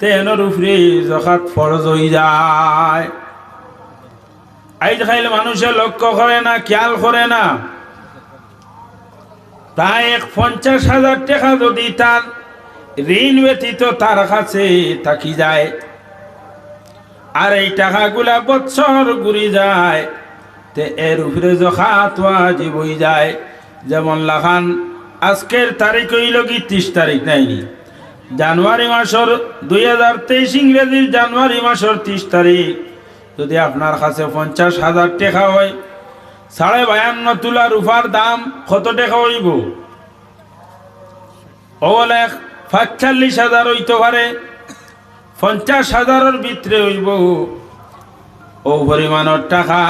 তেনর উপরে জখাত লক্ষ্য করে না, খেয়াল করে না। প্রায় এক পঞ্চাশ হাজার টাকা যদি তার ঋণ ব্যতীত তার কাছে থাকি যায়, আর এই টাকাগুলা বছর ঘুরি যায়, তে এর উপরে জখাত ওয়াজিব হয়ে যায়। যেমন লাখান, আজকের তারিখ হইল কি, ত্রিশ তারিখ নাইনি জানুয়ারি মাসের দুই হাজার তেইশ ইংরেজির জানুয়ারি মাসের ত্রিশ তারিখ। যদি আপনার কাছে পঞ্চাশ হাজার টাকা হয়, সাড়ে বায়ান্ন তুলা রুফার দাম কত টাকা হইব? ওলে পাঁচচল্লিশ হাজার হইতে পারে, পঞ্চাশ হাজারের ভিতরে হইব। ও পরিমাণের টাকা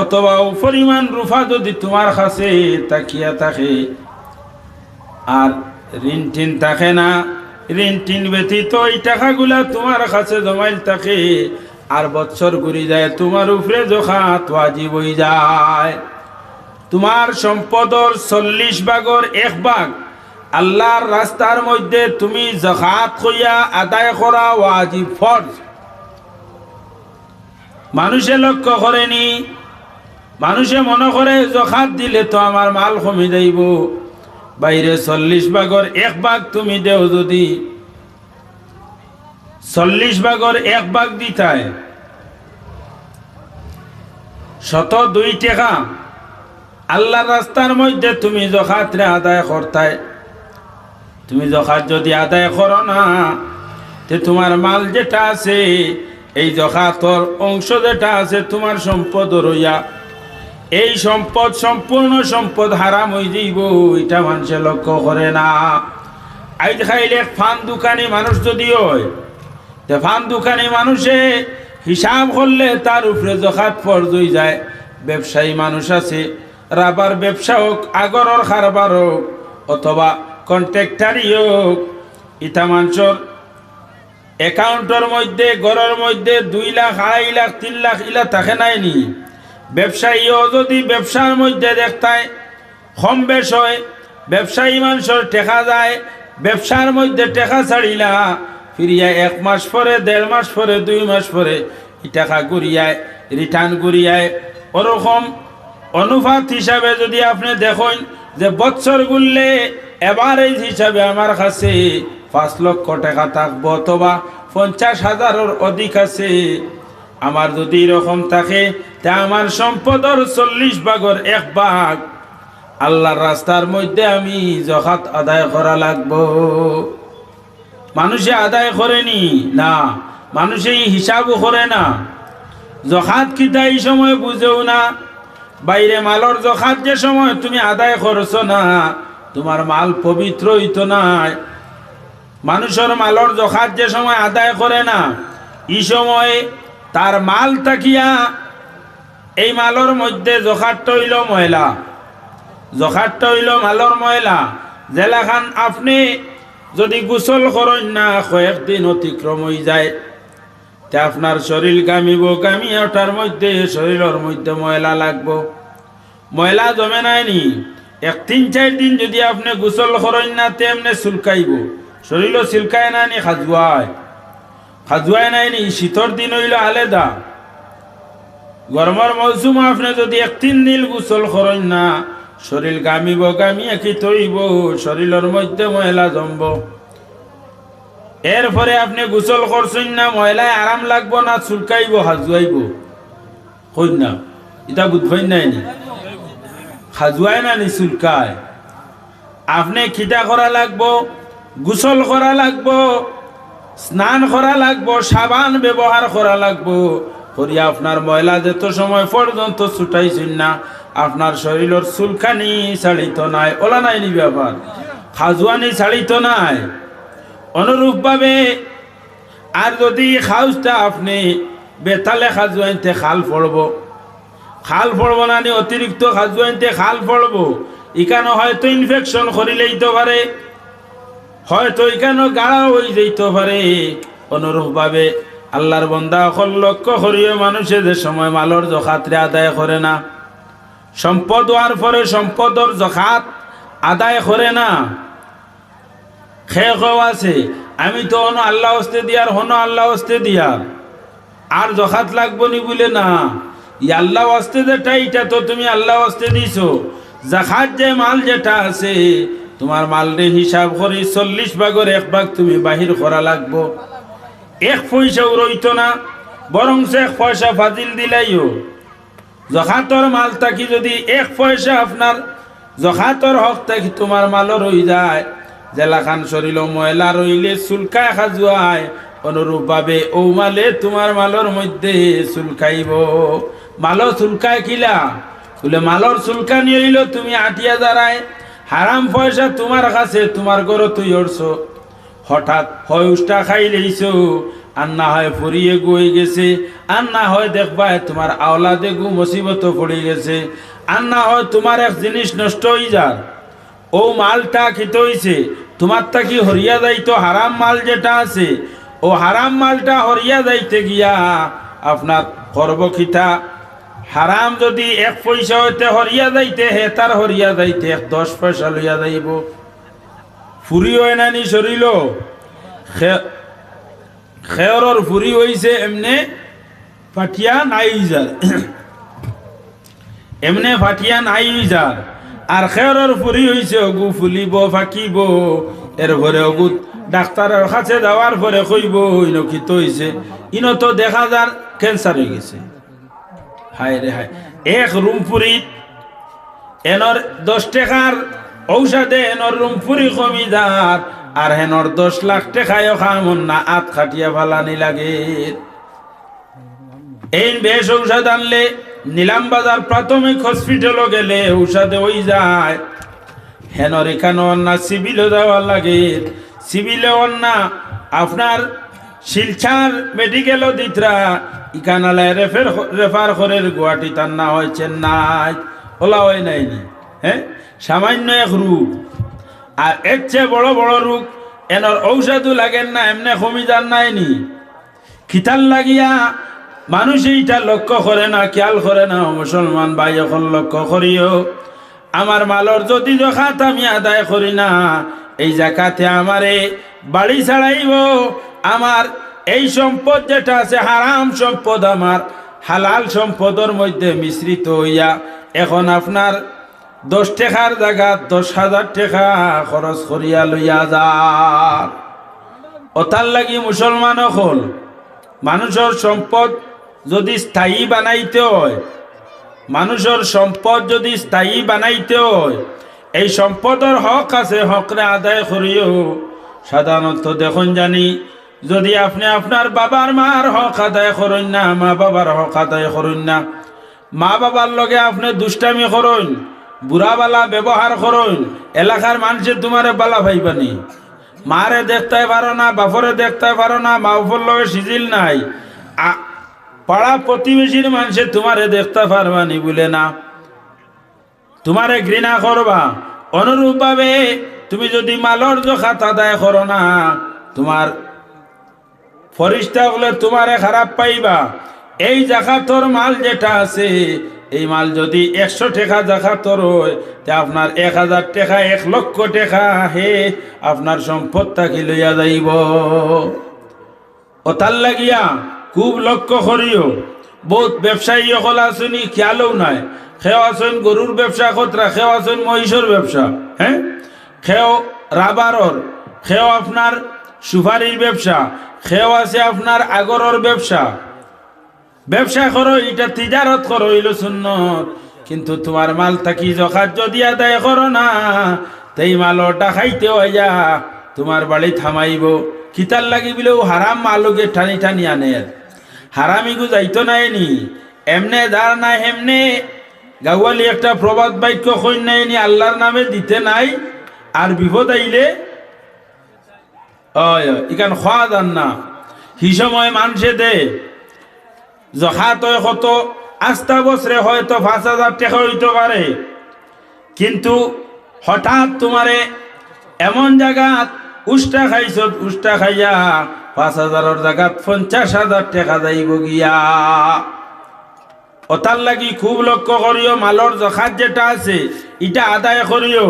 অথবা ও পরিমাণ রুফা যদি তোমার কাছে তাকিয়া থাকে, আর ঋণ টিন থাকে না ঋণ টিন ব্যতীত এই টাকাগুলা তোমার কাছে জমাইল থাকে। আর বছর ঘুরি যায়, তোমার উপরে জখাত ওয়াজিব হয়ে যায়। তোমার সম্পদর চল্লিশ ভাগর এক ভাগ। আল্লাহর রাস্তার মধ্যে তুমি জখাত কইয়া আদায় করা ওয়াজিব ফরজ। মানুষে লক্ষ্য করেনি। মানুষে মনে করে জখাত দিলে তো আমার মাল কমে যাইব। বাইরে চল্লিশ ভাগর এক ভাগ তুমি দেও যদি। চল্লিশ ভাগর এক ভাগ দিতায়। শত দুই টাকা। আল্লাহ রাস্তার মধ্যে তুমি জখাতরে আদায় করতায়। তুমি জখাত যদি আদায় করো না, তে তোমার মাল যেটা আছে, এই জখাতর অংশ যেটা আছে, তোমার সম্পদ রইয়া এই সম্পদ সম্পূর্ণ সম্পদ হারাম হয়ে যাইব, এটা মানুষে লক্ষ্য করে না। আইজ খাইলে ফান দোকানি মানুষ যদি হয় ফান দোকানি মানুষে হিসাব করলে তার উপরে জখাত হয়ে যায়। ব্যবসায়ী মানুষ আছে, রাবার ব্যবসা হোক, আগরর কারবার হোক, অথবা কন্ট্রাক্টারই হোক, ইটা মানুষের অ্যাকাউন্টের মধ্যে, ঘরের মধ্যে দুই লাখ, আড়াই লাখ, তিন লাখ ইলা থাকে নাইনি ব্যবসায়ীও যদি ব্যবসার মধ্যে দেখতায়, কম বেশ হয়, ব্যবসায়ী মানুষের টেকা যায়, ব্যবসার মধ্যে টেকা ছাড়িলা, ফিরিয়া এক মাস পরে, দেড় মাস পরে, দুই মাস পরে টাকা ঘুরিয়ায়, রিটার্ন ঘুরিয়ায়। ওরকম অনুপাত হিসাবে যদি আপনি দেখেন যে বছর গুললে এভারেজ হিসাবে আমার কাছে পাঁচ লক্ষ টাকা থাকব অথবা পঞ্চাশ হাজারের অধিক আছে। আমার যদি এরকম থাকে, তা আমার সম্পদর চল্লিশ ভাগর এক ভাগ। আল্লাহর রাস্তার মধ্যে আমি জখাত আদায় করা লাগবো। মানুষে আদায় করেনি? না, মানুষে হিসাবও করে না। জখাত কিতা এই সময় বুঝেও না? বাইরে মালর জখাত যে সময় তুমি আদায় করছ না, তোমার মাল পবিত্র হইতো নাই। মানুষের মালর জখাত যে সময় আদায় করে না, এই সময় তার মাল তাকিয়া এই মালর মধ্যে জখাতটা হইল ময়লা জখাতটা হইল মালর ময়লা জেলাখান আপনি যদি গোসল করেন না, কয়েকদিন অতিক্রম হয়ে যায়। তে আপনার শরীর কামিব গামি ওঠার মধ্যে শরীরের মধ্যে ময়লা লাগবো। ময়লা জমে নাইনি এক তিন চার দিন যদি আপনি গোসল করেন না, তেমনি চুলকাইব। শরীরও চুলকায় নানি খাজুয়ায় খাজুয়ায় নাইনি শীতর দিন হইল আলেদা গরমের মৌসুম আপনি যদি এক তিন দিন গোসল করেন না শরীর গামিব গামিয়ে কি তৈব শরীরের মধ্যে ময়লা জমব। এরপরে আপনি গোসল করছেন না ময়লায় আরাম লাগবো না, চুলকাইব হাজুয়াইব কই না এটা বুঝবেন নাই নি? হাজুয়ায় না নি চুলকায় আপনি খিটা করা লাগবো গোসল করা লাগবো স্নান করা লাগবো, সাবান ব্যবহার করা লাগবো। করিয়া আপনার ময়লা যেত সময় পর্যন্ত ছুটাইছেন না, আপনার শরীরের চুলখানি ছাড়িত নাই ওলা নাই নি ব্যাপার খাজুয়ানি ছাড়িত নাই। অনুরূপভাবে আর যদি খাউসটা আপনি বেতালে খাজুয়াইতে খাল পড়ব খাল পড়ব না, অতিরিক্ত খাজুয়াইতে খাল পড়ব ইকানো হয়তো ইনফেকশন করিলেইতে পারে। হয়তো এখানে গাড়া হয়ে যেতে পারে। অনুরূপভাবে আল্লাহর বন্দা অকল লক্ষ্য করিয়ে যে সময় মালর জখাতরে আদায় করে না। সম্পদ হওয়ার পরে সম্পদর জখাত আদায় করে না। খেয়ে আছে, আমি তো হনো আল্লাহ হস্তে দিয়ার হনো আল্লাহ হস্তে দিয়ার আর জখাত লাগবো নি বলে না। ই আল্লাহ হস্তে যেটা এটা তো তুমি আল্লাহ হস্তে দিছো। জাখাত যে মাল যেটা আছে তোমার মালরে হিসাব করে চল্লিশ ভাগের এক ভাগ তুমি বাহির করা লাগবো। এক পয়সাও রইতো না বরং এক পয়সা ফাজিল দিলাইও। জখাতর মাল থাকি যদি এক পয়সা আপনার জখাতর হক থাকি তোমার মালও রই যায়। জেলাখান শরীর ময়লা রইলে চুলকায় খাজুয়ায় অনুরূপভাবে ও মালে তোমার মালর মধ্যে চুলকাইব। মালো চুলকায় কিলা বলে মালর চুলকানি হইল তুমি আটিয়া দাঁড়ায়। হারাম পয়সা তোমার কাছে, তোমার ঘর তুই অড়ছো হঠাৎ হয় উষ্টা খাই লইছো, আর না হয় ফুরিয়ে গই গেছে, আর না হয় দেখবা তোমার আওলাদে গু মুসিবত পড়ে গেছে, আর না হয় তোমার এক জিনিস নষ্ট হয়ে যার। ও মালটা খেতে হইছে তোমার কি হরিয়া যাইতো? হারাম মাল যেটা আছে, ও হারাম মালটা হরিয়া যাইতে গিয়া আপনার কর্বখিতা হারাম যদি এক পয়সা হইতে হরিয়া যাইতে, হে তার হরিয়া যাইতে, এক দশ পয়সা লইয়া যাইব। ফুরি হয় না নি সরিল খেয়রর ফুরি হইছে এমনে ফাটিয়া নাই যার। এমনে ফাটিয়া নাই যার। আর খেয়রর ফুরি হইছে, অগু ফুলিব, ফাকিব। এর ঘরে অগু ডাক্তারের কাছে যাওয়ার পরে কইব ইনো কি হইছে। ইনো তো দেখা যার ক্যান্সার হয়ে গেছে। হায় হায়। এক ঔষধে দশ লাখ না লাগে। এই বেশ ঔষধ নিলাম বাজার প্রাথমিক হসপিটালও গেলে ঔষধে ওই যায়। হেনর এখানে অন্যা সিভিলও দেওয়া লাগে। সিভিলে অন্যা আপনার শিলচার মেডিকেলও দিতরা। ইকানালায় রেফার রেফার করে গুয়াহাটি তার না হয় চেন্নাই। ওলা হয় নাইনি হ্যাঁ? সামান্য এক রোগ। আর এর চেয়ে বড় বড় রোগ, এনর ঔষধও লাগেন না, এমনি কমি যান নাইনি খিতাল লাগিয়া মানুষ এইটা লক্ষ্য করে না, খেয়াল করে না মুসলমান ভাই, এখন লক্ষ্য করিও। আমার মালর যদি জখাত আমি আদায় করি না, এই জাকাতে আমারে বাড়ি ছাড়াইব আমার এই সম্পদ যেটা আছে হারাম সম্পদ আমার, হালাল সম্পদের মধ্যে মিশ্রিত হইয়া এখন আপনার দশ টাকার জায়গা, দশ হাজার টাকা খরচ করিয়া লইয়া যার ওতার লাগি মুসলমান হল, মানুষের সম্পদ যদি স্থায়ী বানাইতে হয়, মানুষের সম্পদ যদি স্থায়ী বানাইতে হয়, এই সম্পদের হক আছে, হকরে আদায় করিও। সাধারণত দেখুন জানি যদি আপনি আপনার বাবার মার হক আদায় করেন না, মা বাবার হক আদায় করেন না, মা বাবার লগে আপনি দুষ্টামি করুন, বুড়াবালা ব্যবহার করুন, এলাকার মানুষের তোমারে বালা ভাইবানি মারে দেখতে পারো না, বাপরে দেখতে পারো না, মা বাপর লগে সিজিল নাই। পাড়া প্রতিবেশীর মানুষে তোমারে দেখতে পারবানি বলে না। তোমারে ঘৃণা করবা। অনুরূপভাবে তুমি যদি মালর জখাত আদায় করো না, তোমার ফরিস্তা হলে তোমারে খারাপ পাইবা। এই জাকাতর মাল যেটা আছে, এই মাল যদি একশো টাকা জাকাতর হয়, তা আপনার এক হাজার টাকা, এক লক্ষ টাকা, হে, আপনার সম্পদ থাকি লইয়া যাইব। ওতার লাগিয়া খুব লক্ষ্য করিও, বহুত ব্যবসায়ী সকল আসুনি খেয়ালও নাই। খেও আসুন গরুর ব্যবসা, কতরা? খেও আসুন মহিষর ব্যবসা হ্যাঁ? খেও রাবারর, খেও আপনার সুপারির ব্যবসা খেও আছে আপনার আগরর ব্যবসা। ব্যবসা করো, এটা তিজারত করো হইল সুন্নত। কিন্তু তোমার মাল থাকি জখাত যদি আদায় করো না, তাই মালটা খাইতে হইয়া তোমার বাড়ি থামাইব। কিতার লাগি বিলেও হারাম মালকে টানি টানি আনে। হারামিগু যাইতো নাই নি, এমনে দার নাই এমনে গাওয়ালি একটা প্রবাদ বাক্য নাই নি, আল্লাহর নামে দিতে নাই। আর বিপদ আইলে ইকান খোয়া যান না। হি সময় মানুষে দে। জখাত কত আস্তা বছরে হয়তো পাঁচ হাজার টাকা হইতে পারে কিন্তু হঠাৎ তোমারে এমন জায়গাত উষ্টা খাইছ উষ্টা খাইয়া পাঁচ হাজারের জায়গাত পঞ্চাশ হাজার টাকা যাইব গিয়া। ওতার লাগি খুব লক্ষ্য করিও মালর জখাত যেটা আছে এটা আদায় করিও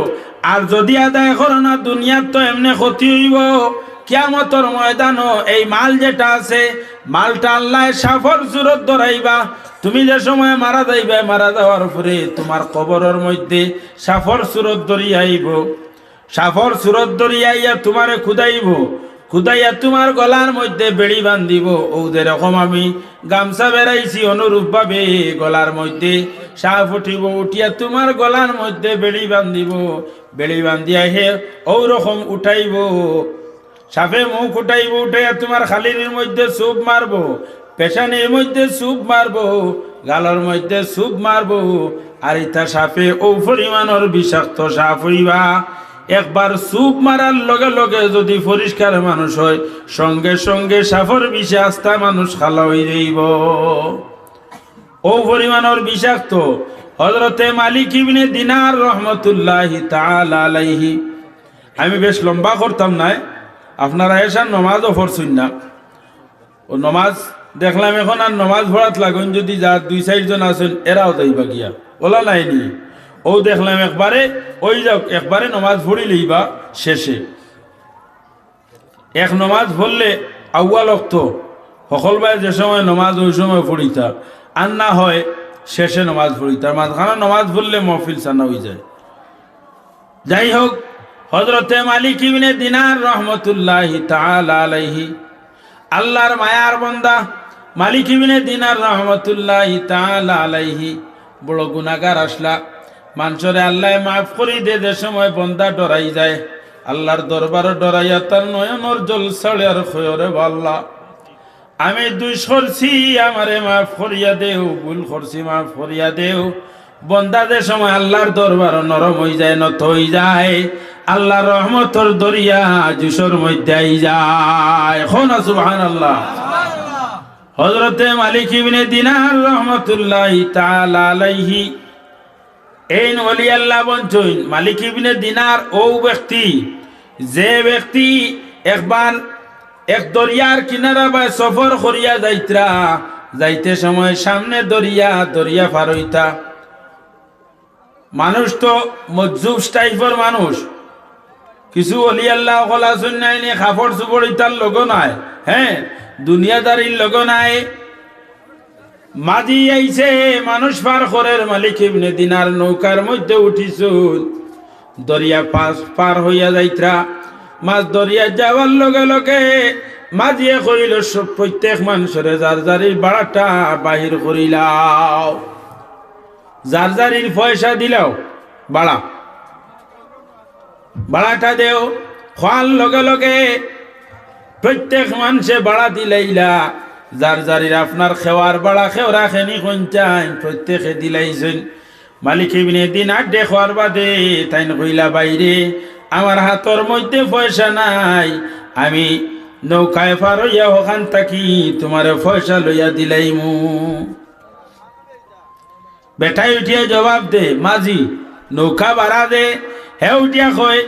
আর যদি আদায় করো না দুনিয়ার তো এমনি ক্ষতি হইব। কিয়ামতর ময়দানও এই মাল যেটা আছে, মালটা আল্লাহ সাফর সুরত ধরাইবা। তুমি যে সময় মারা যাইবে, মারা যাওয়ার পরে তোমার কবরের মধ্যে সাফর সুরত ধরিয়াইব সাফর সুরত ধরিয়াইয়া তোমারে খুদাইব। খুদাইয়া তোমার গলার মধ্যে বেড়ি বান্ধিব। ও যেরকম আমি গামছা বেড়াইছি অনুরূপ ভাবে গলার মধ্যে। সাপ উঠিব, উঠিয়া তোমার গলার মধ্যে বেড়ি বান্ধিব। বেড়ি বান্ধিয়া হে ও রকম উঠাইব। সাপে মুখ উঠাইব, উঠাইয়া তোমার খালির মধ্যে সুপ মারবো, পেছানির মধ্যে সুপ মারবো গালর মধ্যে সুপ মারবো, আর ইতা সাপে ও পরিমাণর বিষাক্ত সাপ হইবা। একবার সুপ মারার লগে লগে যদি পরিষ্কার মানুষ হয়, সঙ্গে সঙ্গে সাফর বিষে আস্থা মানুষ খালা হয়ে যাইব। ও পরিমাণর বিষাক্ত হজরতে মালিক ইবনে দিনার রহমতুল্লাহি তাআলা আলাইহি। আমি বেশ লম্বা করতাম নাই। আপনারা এসার নমাজও পড়ছুন না। ও নমাজ দেখলাম এখন আর নমাজ পড়াত লাগুন যদি যা দুই চারজন আছেন, এরাও যাইবা গিয়া ওলা নাইনি ও দেখলাম একবারে, ওই যাও, একবারে নমাজ পড়ি লইবা শেষে। এক নমাজ পড়লে আউয়াল অক্ত সকল ভাই যে সময় নমাজ ওই সময় পড়িতা। আর না হয় শেষে নমাজ পড়িতা। মাঝখানে নমাজ পড়লে মহফিল সানা হয়ে যায়। যাই হোক হজরতে মালিক ইবনে দিনার রহমতুল্লাহ আলাইহি। আল্লাহর মায়ার বন্দা মালিক ইবনে দিনার রহমতুল্লাহ আলাইহি। বড় গুনাহগার আসলা। মানুষরে আল্লাহ মাফ করি দে, যে সময় বন্দা ডরাই যায়, আল্লাহর দরবার ডরাইয়া তার নয়নর জল সাড়ে আর খয়রে আল্লাহ আমি দুই সরছি, আমারে মাফ করিয়া দেও, ভুল করছি, মাফ করিয়া দেও। বন্দাদের সময় আল্লাহর দরবার নরম হয়ে যায়, নত হয়ে যায় আল্লাহ রহমতর দরিয়া জুসর মধ্যে যায়। এখন সুবহান আল্লাহ হজরতে মালিক ইবনে দিনার রহমতুল্লাহ তাআলা আলাইহি। এই ওলি আল্লাহ বঞ্চইন মালিক ইবনে দিনার ও ব্যক্তি, যে ব্যক্তি একবার এক দরিয়ার কিনারা বা সফর করিয়া যাইত্রা, যাইতে সময় সামনে দরিয়া দরিয়া পার হইতা। মানুষ তো মজ্জুব টাইপের মানুষ। কিছু অলি আল্লাহ কলা শুনাইনি খাফড় চুপড় ইতার লগ নাই হ্যাঁ দুনিয়াদারির লগ নাই। মাঝি আইছে, মানুষ পার করের মালিক ইবনে দিনার নৌকার মধ্যে উঠিছুন। দরিয়া পাস পার হইয়া যাইত্রা মাছ দরিয়া যাওয়ার লগে লগে মাঝিয়ে করিল প্রত্যেক মানুষের যার যারির বাড়াটা বাহির করিলাও যার যারির পয়সা দিলাও বাড়া বাড়াটা দেও। খোয়ার লগে লগে প্রত্যেক মানুষে বাড়া দিলাইলা। যার যারির আপনার খেওয়ার বাড়া খেওরা খেনি কঞ্চাইন প্রত্যেকে দিলাইছেন। মালিক ইবনে দিন আড্ডে খোয়ার বাদে তাইন কইলা, বাইরে, আমার হাতর মধ্যে পয়সা নাই। আমি নৌকায় পার হইয়া ওখান থাকি, তোমার পয়সা লইয়া দিলাইমু। বেটাই উঠিয়া জবাব দে, মাঝি, নৌকা বাড়া দে। হে উঠিয়া কয়,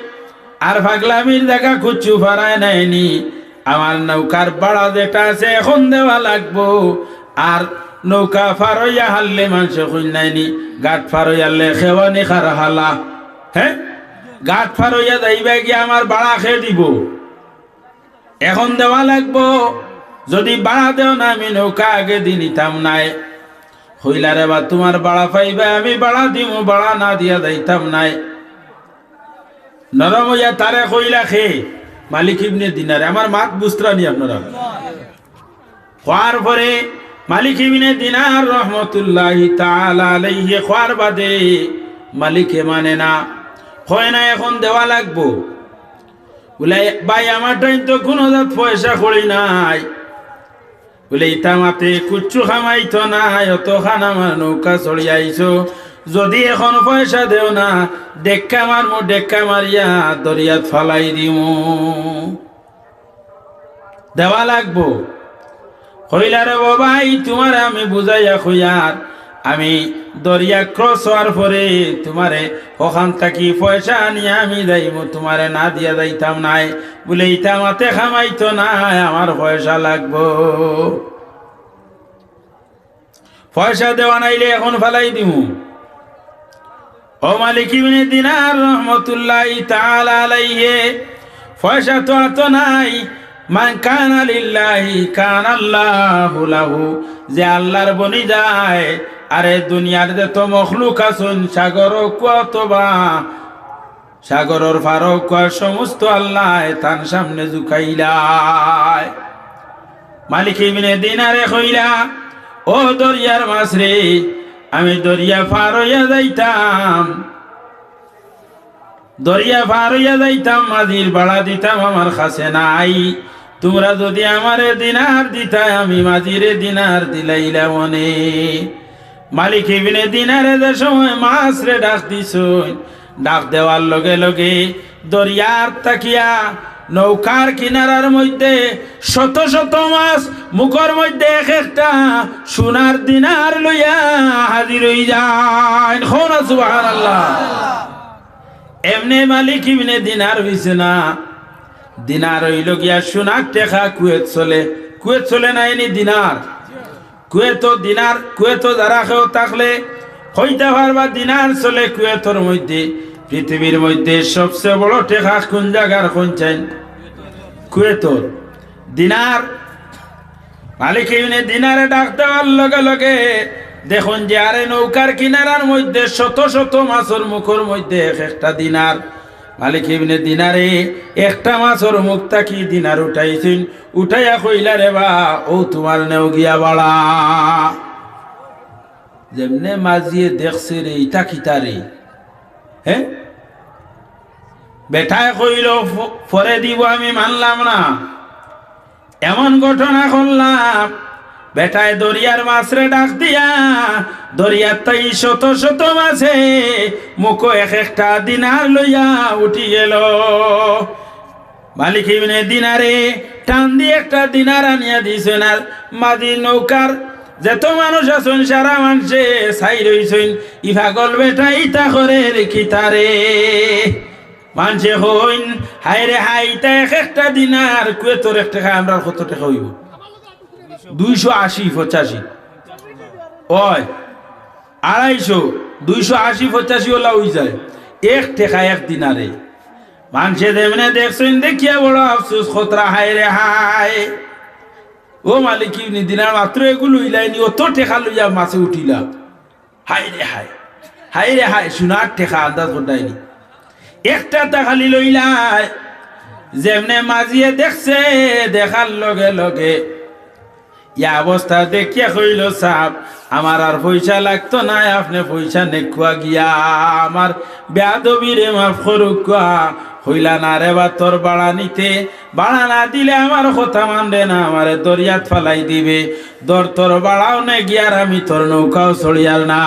আর পাগলামির দেখা খুচু ফারায় নাইনি। আমার নৌকার বাড়া যেটা আছে এখন দেওয়া লাগবো। আর নৌকা ফারইয়া হারলে মানুষ খুঁজ নাইনি। গাঠ ফারইয়ালে খেওয়ানি খার হালা। হ্যাঁ গাঠ ফারইয়া যাইবা গিয়ে আমার বাড়া খেয়ে দিব। এখন দেওয়া লাগবো। যদি বাড়া দেও না, আমি নৌকা আগে দি নিতাম নাই। হইলারে বা তোমার বাড়া পাইবে, আমি বাড়া দিব বাড়া না দিয়া যাইতাম নাই। নরম হইয়া তারে কইলা খে, মালিক ইবনে দিনারে। আমার মাত বুঝতরানি আপনারা। খোয়ার পরে মালিক ইবনে দিনার রহমতুল্লাহ তাআলা আলাইহি খোয়ার বাদে মালিকে মানে না, হয় না এখন দেওয়া লাগবো। বলে, ভাই, আমার টাইম তো কোনো জাত পয়সা করি নাই। বলে ইতামাতে কুচ্ছু খামাইতো নাই অত খান আমার নৌকা চড়ি আইছো যদি এখন পয়সা দেও না, ডেক্কা মারমু, ডেক্কা মারিয়া দরিয়াত ফালাই দিমু। দেওয়া লাগবো। কইলারে বাবাই তোমার আমি বুঝাইয়া খুইয়ার, আমি দরিয়া ক্রস হওয়ার পরে তোমারে ওখান থাকি পয়সা নিয়ে আমি যাইব তোমারে না দিয়া যাইতাম নাই, বলে ইটা মাতে খামাইতো নাই, আমার পয়সা লাগবো। পয়সা দেওয়া নাইলে এখন ফেলাই দিমু। ও মালিক ইবনে দিনার রহমতুল্লাহ তাআলা আলাইহি পয়সা তো এত নাই মান কান লিল্লাহি কান আল্লাহু লাহু, যে আল্লাহর বনি যায়, আরে দুনিয়ার যে তো মখলুক আসুন সাগর কতবা সাগরর ফারক সমস্ত আল্লাহ তার সামনে জুকাইলায় মালিক ইবনে দিনারে কইলা, ও দরিয়ার মাছ রে আমি দরিয়া পার হইয়া যাইতাম। দরিয়া পার হইয়া যাইতাম, মাঝির বাড়া দিতাম, আমার কাছে নাই। তোমরা যদি আমারে দিনার দিতাই, আমি মাঝিরে দিনার দিলাইলা মনে মালিক ইবনে দিনারে যে সময় মাছ রে ডাক দিছ ডাক দেওয়ার লগে লগে দরিয়ার তাকিয়া নৌকার কিনারার মধ্যে শত শত মাছ মুখর মধ্যে এক একটা সোনার দিনার লইয়া হাজির হই যায় খোনা সুবাহান আল্লাহ এমনি মালিক ইবনে দিনার হইছে না। দিনার হইল গিয়া সোনার টেকা কুয়েত চলে। কুয়েত চলে না এনি দিনার? কুয়েত দিনার, কুয়েত যারা কেউ থাকলে হইতে পারবা দিনার চলে কুয়েতর মধ্যে। পৃথিবীর মধ্যে সবচেয়ে বড় টেকা কোন জায়গার কোন চাইন কুয়েতর। দিনার। মালিক ইউনে দিনারে ডাক দেওয়ার লগে লগে দেখুন যে আরে নৌকার কিনারার মধ্যে শত শত মাছের মুখর মধ্যে এক একটা দিনার। মালিক ইবনে দিনারে, একটা মাছের মুখ তাকি দিনার উঠাইছেন, উঠাইয়া কইলা রে বা, ও তোমার নেও গিয়া বাড়া। যেমনে মাঝিয়ে দেখছে রে ইটা কিতা রে হ্যাঁ? বেটায় কইল, "ফ- পরে দিব আমি মানলাম না। এমন ঘটনা করলাম বেটায় দরিয়ার মাছরে ডাক দিয়া, দরিয়ার তাই শত শত মাছে মুখো এক একটা দিনার লইয়া উঠি গেল। মালিক ইবনে দিনারে টান দিয়ে একটা দিনার আনিয়া দিছেন, আর মাদি নৌকার যত মানুষ আছেন, সারা মানুষে সাই রইছেন ইভাগল বেটা ইতা করে রেখি তারে। মানুষে হইন হাই রে হাই এক একটা দিনার কুয়ে তোর একটা খাই আমরা কত টাকা হইব? দুইশো আশি, পঁচাশি। ওই, আড়াইশো, দুইশো আশি, পঁচাশি ওলা হই যায়। এক টেকা এক দিনারে মানুষে দেমনে দেখছেন, দেখিয়া বড় আফসোস, খতরা হাই রে হাই ও মালিক দিনার মাত্র এগুলো ইলাইনি অত টেকা লইয়া মাছে উঠিলা। হাই রে হাই হাই রে হাই সোনার টেকা আন্দাজ ঘটাইনি একটা তাখালি লইলাই যেমনে মাঝিয়ে দেখছে, দেখার লগে লগে। ইয়া অবস্থা দেখিয়া হইল সাপ আমার আর পয়সা লাগতো না, আপনি পয়সা নেকুয়া গিয়া। আমার বেয়াদবিরে মাফ করুকা হইলা না রে বা তোর বাড়া নিতে? বাড়া না দিলে আমার কথা মানবে না, আমারে দরিয়াত ফালাই দিবে। দর তোর বাড়াও নে গিয়ার আমি তোর নৌকাও ছড়িয়ার না।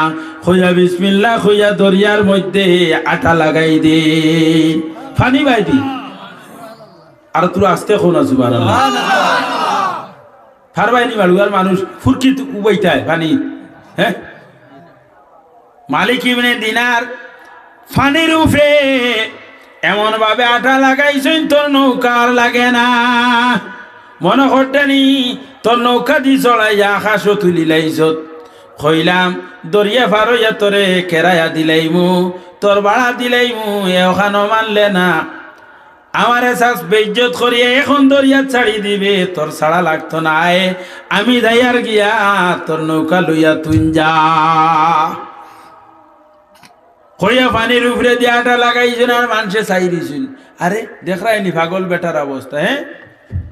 হইয়া বিসমিল্লা হইয়া দরিয়ার মধ্যে আটা লাগাই দে। ফানি বাই দি আর তোর আসতে কোন জুবার ফারবাইনি বাড়ুয়ার মানুষ ফুরকি উবাইতায় পানি হ্যাঁ? মালিক ইবনে দিনার ফানির উপরে এমন ভাবে আটা লাগাইছেন, তোর নৌকার লাগে না। মনে করতেনি তোর নৌকা দি চড়াইয়া আকাশও তুলি লাইছত। কইলাম, দরিয়া ফার হইয়া তোরে কেরাইয়া দিলাইমু তোর বাড়া দিলাইমু এখানো মানলে না। আমার এসাস বেজ্জত করিয়া এখন দরিয়া ছাড়ি দিবে, তোর ছাড়া লাগতো না। আমি দাইয়ার গিয়া তোর নৌকা লইয়া তুই যা। কইয়া পানির উপরে দিয়াটা লাগাইছেন আর মানুষে চাই দিছিল আরে, দেখরাইনি পাগল বেটার অবস্থা হ্যাঁ?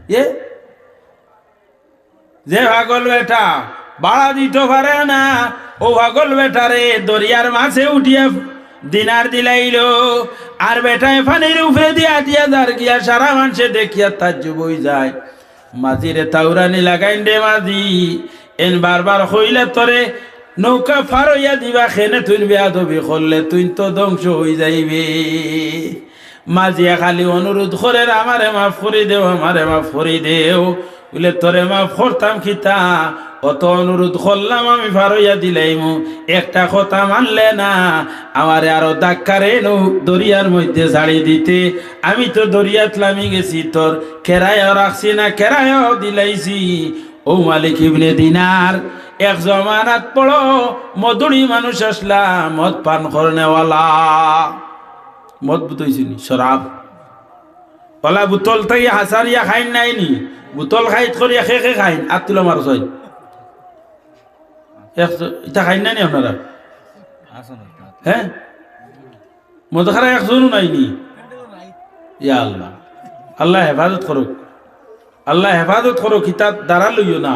এ? যে পাগল বেটা, বাড়া দিতে পারে না, ও পাগল বেটারে দরিয়ার মাছে উঠিয়া দিনার দিলাইল। আর বেটায় ফানির উপরে দিয়া দিয়া দার গিয়া সারা মানুষে দেখিয়া তার বই যায়। মাঝিরে তাউরানি লাগাইন দে মাঝি, এন বারবার হইলে তরে নৌকা ফার হইয়া দিবা, খেনে তুই বেয়া দবি করলে তুই তো ধ্বংস হয়ে যাইবে। মাঝিয়া খালি অনুরোধ করে আমারে মাফ করে দেও, আমারে মাফ করে দেও। বলে, তোরে মাফ করতাম খিতা অত অনুরোধ করলাম আমি ফারইয়া দিলাইমু। একটা কথা মানলে না, আমারে আরও দাক্কারে নৌ দরিয়ার মধ্যে ছাড়ি দিতে। আমি তো দরিয়াত লামি গেছি, তোর কেরায়ও রাখছি না, কেরায়ও দিলাইছি। ও মালিক ইবনে দিনার এক জমানাত পড়ো মধুরি মানুষ আসলা, মদ পান করনেওয়ালা মদ বুতইছিনি শরাব। ওলা বোতল থেকে হাসারিয়া খাইন নাই নি, বোতল খাইত করিয়া খে খে খাইন আর তুলো মার ছয় এটা খাইন নাই নি আপনারা? হ্যাঁ মদ খারা একজনও নাই নি? ইয়া আল্লাহ। আল্লাহ হেফাজত করুক আল্লাহ হেফাজত করো কিতাব দ্বারা লইও না।